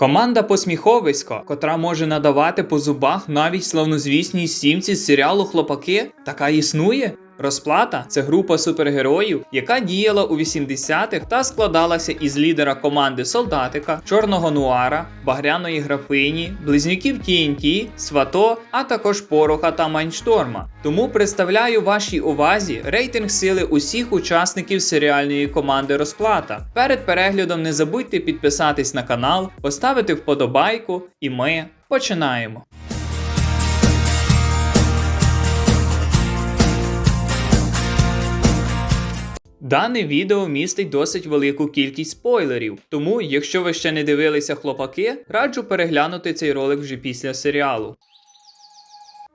Команда посміховисько, котра може надавати по зубах навіть славнозвісній сімці з серіалу Хлопаки, така існує. Розплата це група супергероїв, яка діяла у 80-х та складалася із лідера команди Солдатика, Чорного Нуара, Багряної графині, близнюків TNT, Свато, а також Пороха та Майншторма. Тому представляю вашій увазі рейтинг сили усіх учасників серіальної команди Розплата. Перед переглядом не забудьте підписатись на канал, поставити вподобайку, і ми починаємо. Дане відео містить досить велику кількість спойлерів, тому, якщо ви ще не дивилися хлопаки, раджу переглянути цей ролик вже після серіалу.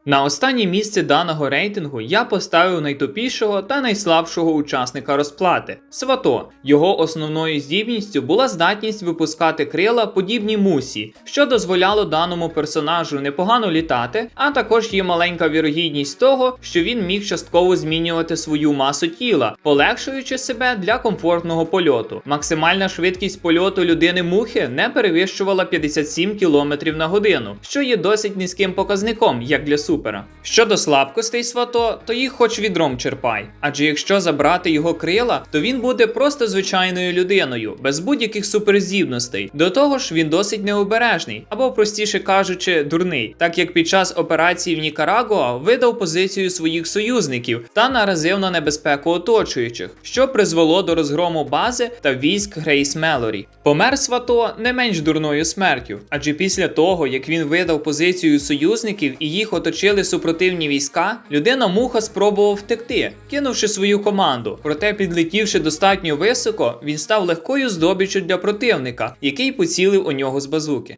На останнє місце даного рейтингу я поставив найтупішого та найслабшого учасника розплати Свато. Його основною здібністю була здатність випускати крила подібні мусі, що дозволяло даному персонажу непогано літати, а також є маленька вірогідність того, що він міг частково змінювати свою масу тіла, полегшуючи себе для комфортного польоту. Максимальна швидкість польоту людини мухи не перевищувала 57 км на годину, що є досить низьким показником, як для супера. Щодо слабкостей свато, то їх хоч відром черпай. Адже якщо забрати його крила, то він буде просто звичайною людиною, без будь-яких суперздібностей. До того ж, він досить необережний, або простіше кажучи, дурний, так як під час операції в Нікарагуа видав позицію своїх союзників та наразив на небезпеку оточуючих, що призвело до розгрому бази та військ Грейс Мелорі. Помер свато не менш дурною смертю, адже після того, як він видав позицію союзників і їх оточили супротивні війська, людина муха спробував втекти, кинувши свою команду. Проте, підлетівши достатньо високо, він став легкою здобіччю для противника, який поцілив у нього з базуки.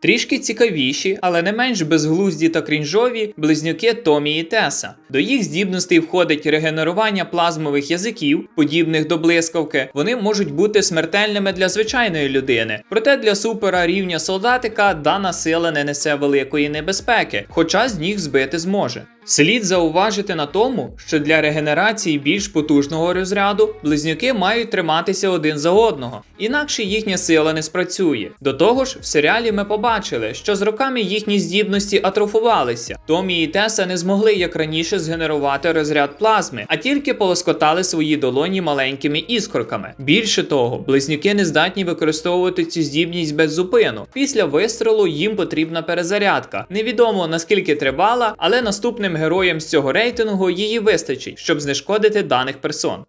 Трішки цікавіші, але не менш безглузді та крінжові близнюки Томі і Теса. До їх здібностей входить регенерування плазмових язиків, подібних до блискавки. Вони можуть бути смертельними для звичайної людини. Проте для супера рівня солдатика дана сила не несе великої небезпеки, хоча з них збити зможе. Слід зауважити на тому, що для регенерації більш потужного розряду близнюки мають триматися один за одного, інакше їхня сила не спрацює. До того ж, в серіалі ми побачили, що з роками їхні здібності атрофувалися. Томі і Теса не змогли як раніше згенерувати розряд плазми, а тільки полоскотали свої долоні маленькими іскорками. Більше того, близнюки не здатні використовувати цю здібність без зупину. Після вистрілу їм потрібна перезарядка. Невідомо наскільки тривала, але наступним героям з цього рейтингу її вистачить, щоб знешкодити даних персон.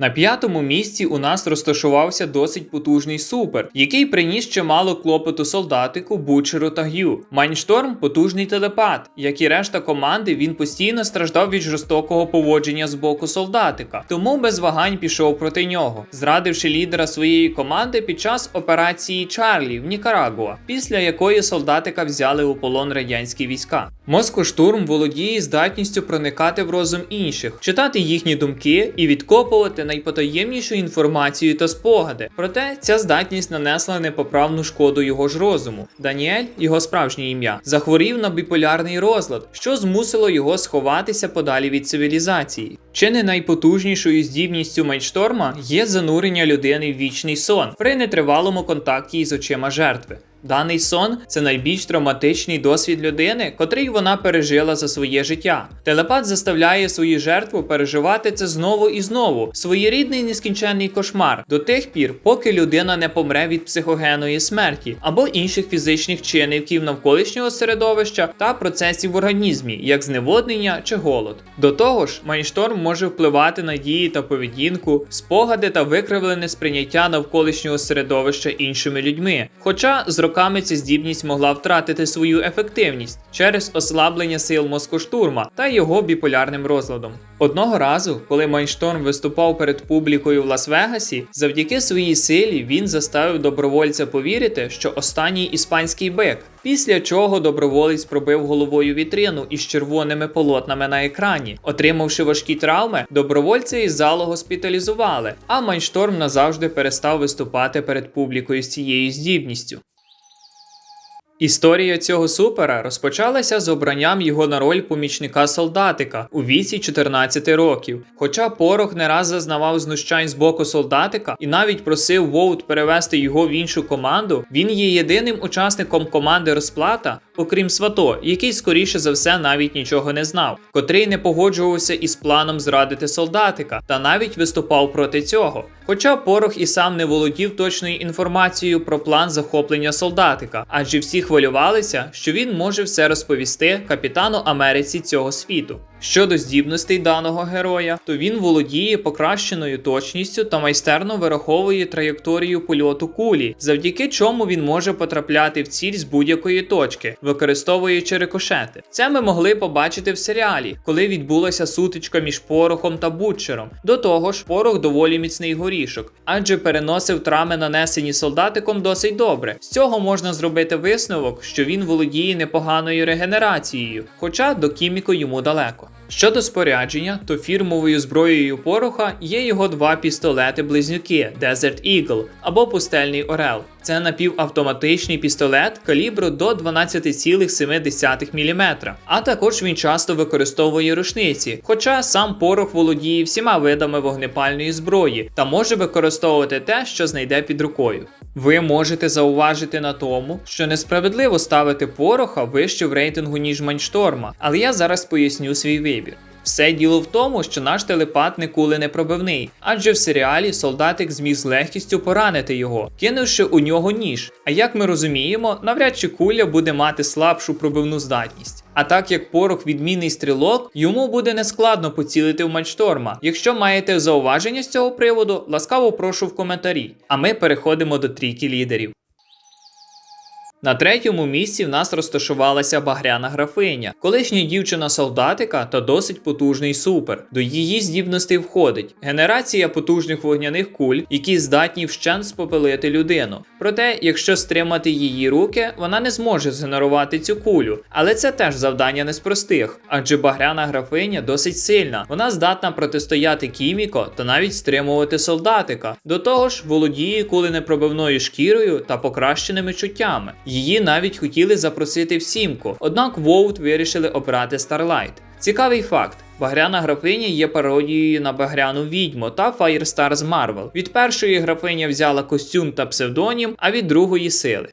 На п'ятому місці у нас розташувався досить потужний супер, який приніс чимало клопоту солдатику, бучеру та г'ю. Майншторм потужний телепат, як і решта команди, він постійно страждав від жорстокого поводження з боку солдатика, тому без вагань пішов проти нього, зрадивши лідера своєї команди під час операції Чарлі в Нікарагуа, після якої солдатика взяли у полон радянські війська. Москоштурм володіє здатністю проникати в розум інших, читати їхні думки і відкопувати найпотаємнішу інформацію та спогади. Проте ця здатність нанесла непоправну шкоду його ж розуму. Даніель, його справжнє ім'я, захворів на біполярний розлад, що змусило його сховатися подалі від цивілізації. Чи не найпотужнішою здібністю Майншторма є занурення людини в вічний сон при нетривалому контакті із очима жертви. Даний сон це найбільш травматичний досвід людини, котрий вона пережила за своє життя. Телепат заставляє свою жертву переживати це знову і знову, своєрідний нескінченний кошмар до тих пір, поки людина не помре від психогенної смерті або інших фізичних чинників навколишнього середовища та процесів в організмі, як зневоднення чи голод. До того ж, майншторм може впливати на дії та поведінку, спогади та викривлене сприйняття навколишнього середовища іншими людьми. Хоча з роками ця здібність могла втратити свою ефективність через ослаблення сил мозкоштурма та його біполярним розладом. Одного разу, коли Майншторм виступав перед публікою в Лас-Вегасі, завдяки своїй силі він заставив добровольця повірити, що останній іспанський бик. Після чого доброволець пробив головою вітрину із червоними полотнами на екрані. Отримавши важкі травми, добровольця із залу госпіталізували, а Майншторм назавжди перестав виступати перед публікою з цією здібністю. Історія цього супера розпочалася з обранням його на роль помічника солдатика у віці 14 років. Хоча порох не раз зазнавав знущань з боку солдатика і навіть просив Воут перевести його в іншу команду, він є єдиним учасником команди розплата, окрім свато, який скоріше за все навіть нічого не знав, котрий не погоджувався із планом зрадити солдатика та навіть виступав проти цього. Хоча порох і сам не володів точною інформацією про план захоплення солдатика, адже всі хвилювалися, що він може все розповісти капітану Америці цього світу. Щодо здібностей даного героя, то він володіє покращеною точністю та майстерно вираховує траєкторію польоту кулі, завдяки чому він може потрапляти в ціль з будь-якої точки, використовуючи рикошети. Це ми могли побачити в серіалі, коли відбулася сутичка між порохом та бутчером. До того ж, порох доволі міцний горішок, адже переносив травми, нанесені солдатиком, досить добре. З цього можна зробити висновок, що він володіє непоганою регенерацією, хоча до кіміко йому далеко. Щодо спорядження, то фірмовою зброєю пороха є його два пістолети-близнюки Desert Eagle або Пустельний Орел. Це напівавтоматичний пістолет калібру до 12,7 мм. А також він часто використовує рушниці, хоча сам порох володіє всіма видами вогнепальної зброї та може використовувати те, що знайде під рукою. Ви можете зауважити на тому, що несправедливо ставити пороха вище в рейтингу, ніж Маншторма, але я зараз поясню свій вибір. Все діло в тому, що наш телепат не кули не пробивний, адже в серіалі солдатик зміг з легкістю поранити його, кинувши у нього ніж. А як ми розуміємо, навряд чи куля буде мати слабшу пробивну здатність. А так як порох відмінний стрілок, йому буде нескладно поцілити в Маншторма. Якщо маєте зауваження з цього приводу, ласкаво прошу в коментарі. А ми переходимо до трійки лідерів. На третьому місці в нас розташувалася багряна графиня, колишня дівчина солдатика та досить потужний супер. До її здібностей входить генерація потужних вогняних куль, які здатні вщент спопелити людину. Проте, якщо стримати її руки, вона не зможе згенерувати цю кулю. Але це теж завдання не з простих, адже багряна графиня досить сильна. Вона здатна протистояти кіміко та навіть стримувати солдатика. До того ж, володіє куленепробивною шкірою та покращеними чуттями. Її навіть хотіли запросити в сімку, однак Воут вирішили обрати Старлайт. Цікавий факт: Багряна графиня є пародією на багряну відьму та з Марвел. Від першої графиня взяла костюм та псевдонім, а від другої сили.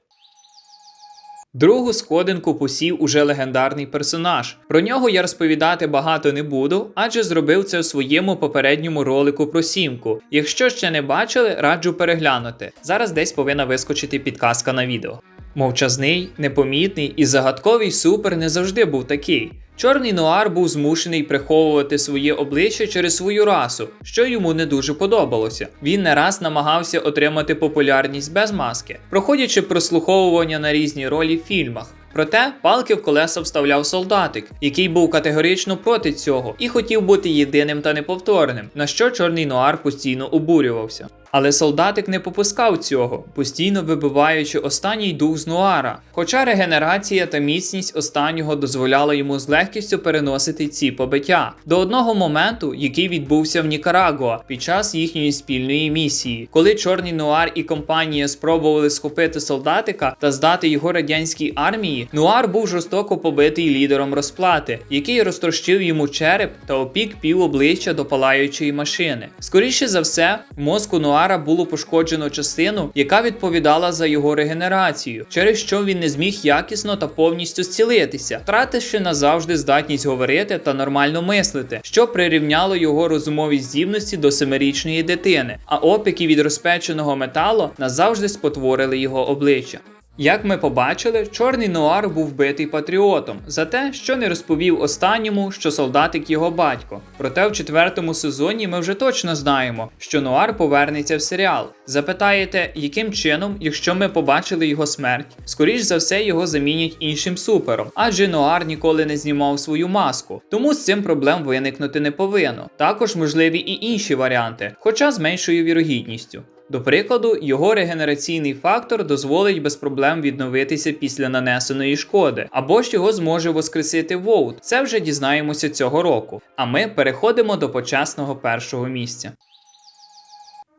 Другу сходинку посів уже легендарний персонаж. Про нього я розповідати багато не буду, адже зробив це у своєму попередньому ролику про сімку. Якщо ще не бачили, раджу переглянути. Зараз десь повинна вискочити підказка на відео. Мовчазний, непомітний і загадковий супер не завжди був такий. Чорний нуар був змушений приховувати своє обличчя через свою расу, що йому не дуже подобалося. Він не раз намагався отримати популярність без маски, проходячи прослуховування на різні ролі в фільмах. Проте палки в колеса вставляв солдатик, який був категорично проти цього і хотів бути єдиним та неповторним, на що чорний нуар постійно обурювався. Але солдатик не попускав цього, постійно вибиваючи останній дух з нуара. Хоча регенерація та міцність останнього дозволяла йому з легкістю переносити ці побиття до одного моменту, який відбувся в Нікарагуа під час їхньої спільної місії, коли чорний нуар і компанія спробували схопити солдатика та здати його радянській армії. Нуар був жорстоко побитий лідером розплати, який розтрощив йому череп та опік пів обличчя до палаючої машини. Скоріше за все, мозку нуара Нуара було пошкоджено частину, яка відповідала за його регенерацію, через що він не зміг якісно та повністю зцілитися, втративши назавжди здатність говорити та нормально мислити, що прирівняло його розумові здібності до семирічної дитини, а опіки від розпеченого металу назавжди спотворили його обличчя. Як ми побачили, чорний нуар був вбитий патріотом за те, що не розповів останньому, що солдатик його батько. Проте в четвертому сезоні ми вже точно знаємо, що нуар повернеться в серіал. Запитаєте, яким чином, якщо ми побачили його смерть, скоріш за все його замінять іншим супером, адже нуар ніколи не знімав свою маску, тому з цим проблем виникнути не повинно. Також можливі і інші варіанти, хоча з меншою вірогідністю. До прикладу, його регенераційний фактор дозволить без проблем відновитися після нанесеної шкоди, або ж його зможе воскресити Воут. Це вже дізнаємося цього року. А ми переходимо до почесного першого місця.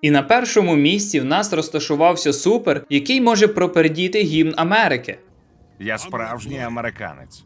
І на першому місці в нас розташувався супер, який може пропердіти гімн Америки. Я справжній американець.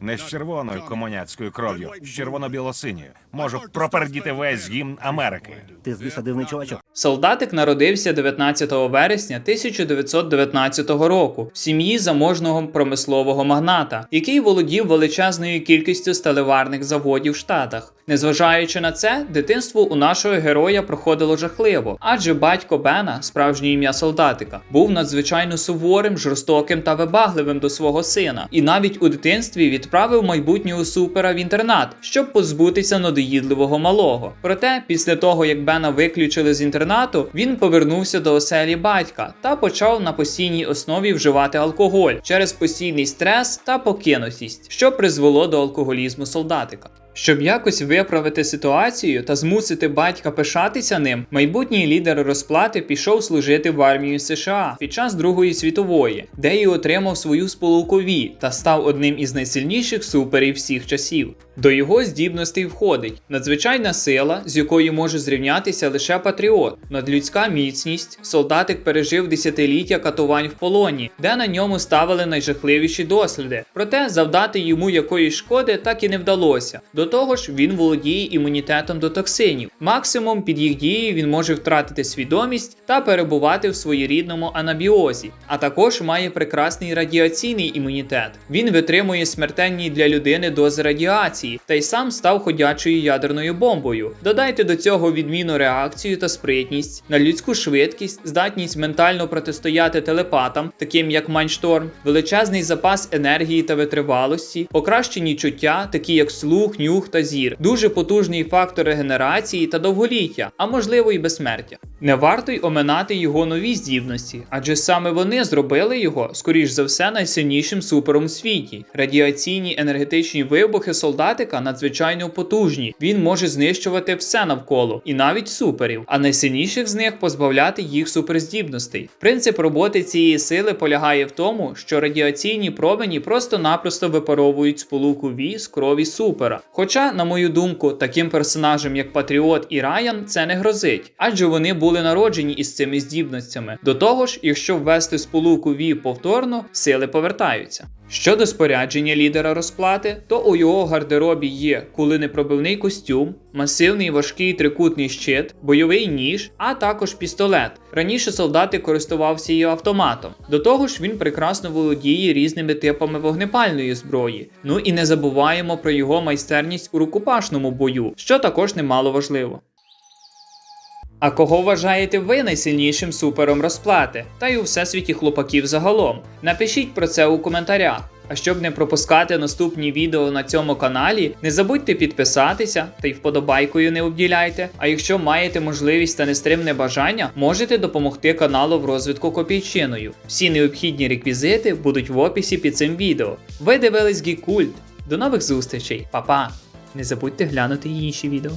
Не з червоною комуняцькою кров'ю, з червоно-білосиньою. Можу пропердіти весь гімн Америки. Ти звісно дивний чувачок. Солдатик народився 19 вересня 1919 року в сім'ї заможного промислового магната, який володів величезною кількістю сталеварних заводів в Штатах. Незважаючи на це, дитинство у нашого героя проходило жахливо, адже батько Бена, справжнє ім'я солдатика, був надзвичайно суворим, жорстоким та вибагливим до свого сина, і навіть у дитинстві відправив майбутнього супера в інтернат, щоб позбутися надоїдливого малого. Проте, після того як Бена виключили з інтернату, він повернувся до оселі батька та почав на постійній основі вживати алкоголь через постійний стрес та покинутість, що призвело до алкоголізму солдатика. Щоб якось виправити ситуацію та змусити батька пишатися ним, майбутній лідер розплати пішов служити в армію США під час Другої світової, де й отримав свою сполуку Ві та став одним із найсильніших суперів всіх часів. До його здібностей входить надзвичайна сила, з якою може зрівнятися лише патріот, надлюдська міцність. Солдатик пережив десятиліття катувань в полоні, де на ньому ставили найжахливіші досліди. Проте завдати йому якоїсь шкоди так і не вдалося. До того ж, він володіє імунітетом до токсинів. Максимум під їх дією він може втратити свідомість та перебувати в своєрідному анабіозі, а також має прекрасний радіаційний імунітет. Він витримує смертельні для людини дози радіації та й сам став ходячою ядерною бомбою. Додайте до цього відмінну реакцію та спритність, на людську швидкість, здатність ментально протистояти телепатам, таким як Майншторм, величезний запас енергії та витривалості, покращені чуття, такі як слух, нюх та зір, дуже потужний фактор регенерації та довголіття, а можливо й безсмертя. Не варто й оминати його нові здібності, адже саме вони зробили його, скоріш за все, найсильнішим супером у світі. Радіаційні енергетичні вибухи солдатика надзвичайно потужні. Він може знищувати все навколо, і навіть суперів, а найсильніших з них позбавляти їх суперздібностей. Принцип роботи цієї сили полягає в тому, що радіаційні промені просто-напросто випаровують сполуку Ві з крові супера. Хоча, на мою думку, таким персонажам, як Патріот і Райан, це не грозить, адже вони були народжені із цими здібностями. До того ж, якщо ввести сполуку Ві повторно, сили повертаються. Щодо спорядження лідера розплати, то у його гардеробі є кулинепробивний костюм, масивний важкий трикутний щит, бойовий ніж, а також пістолет. Раніше солдати користувався і автоматом. До того ж, він прекрасно володіє різними типами вогнепальної зброї. Ну і не забуваємо про його майстерність у рукопашному бою, що також немало важливо. А кого вважаєте ви найсильнішим супером розплати? Та й у всесвіті хлопаків загалом? Напишіть про це у коментарях. А щоб не пропускати наступні відео на цьому каналі, не забудьте підписатися та й вподобайкою не обділяйте. А якщо маєте можливість та нестримне бажання, можете допомогти каналу в розвитку копійчиною. Всі необхідні реквізити будуть в описі під цим відео. Ви дивились Гікульт. До нових зустрічей, Па-па! Не забудьте глянути інші відео.